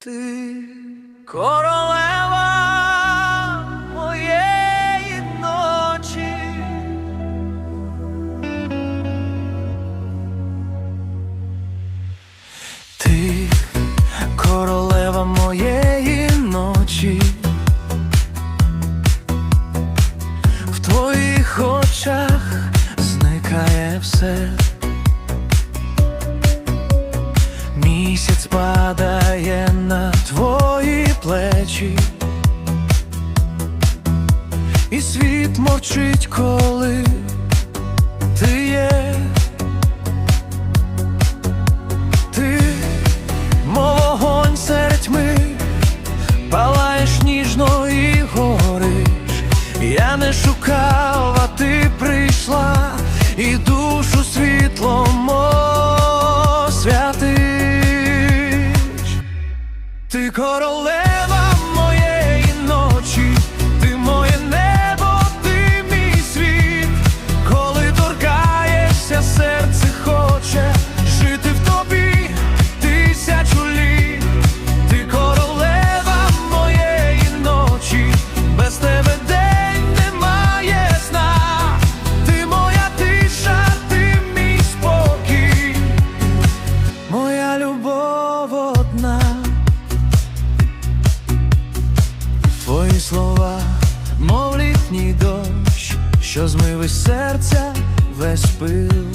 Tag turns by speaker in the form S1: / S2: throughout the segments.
S1: Ти королева моєї ночі. Ти Місяць падає на твої плечі, і світ мовчить, коли ти є. Ти, мов вогонь серед тьми, палаєш ніжно і гориш. Я не шукав, а ти прийшла, і душу світлом освятиш. Ти королева слова, мов літній дощ, що змив із серця весь пил.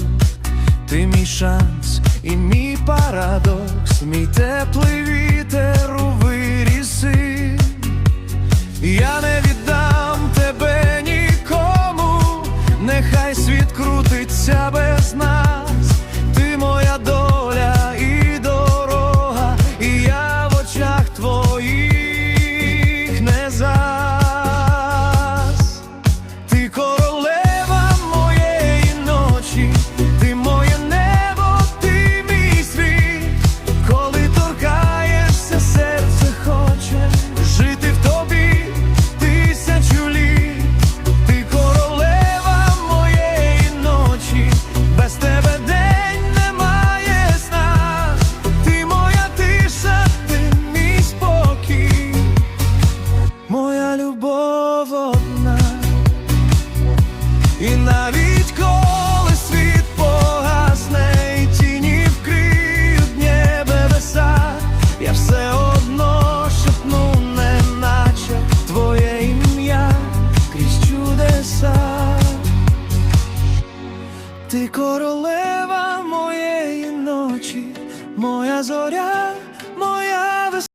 S1: Ти мій шанс і мій парадокс, мій теплий вітер у виріси. Я не віддам тебе нікому, нехай світ крутиться без нас. Ти моя доля Ти королева моєї ночі, моя зоря.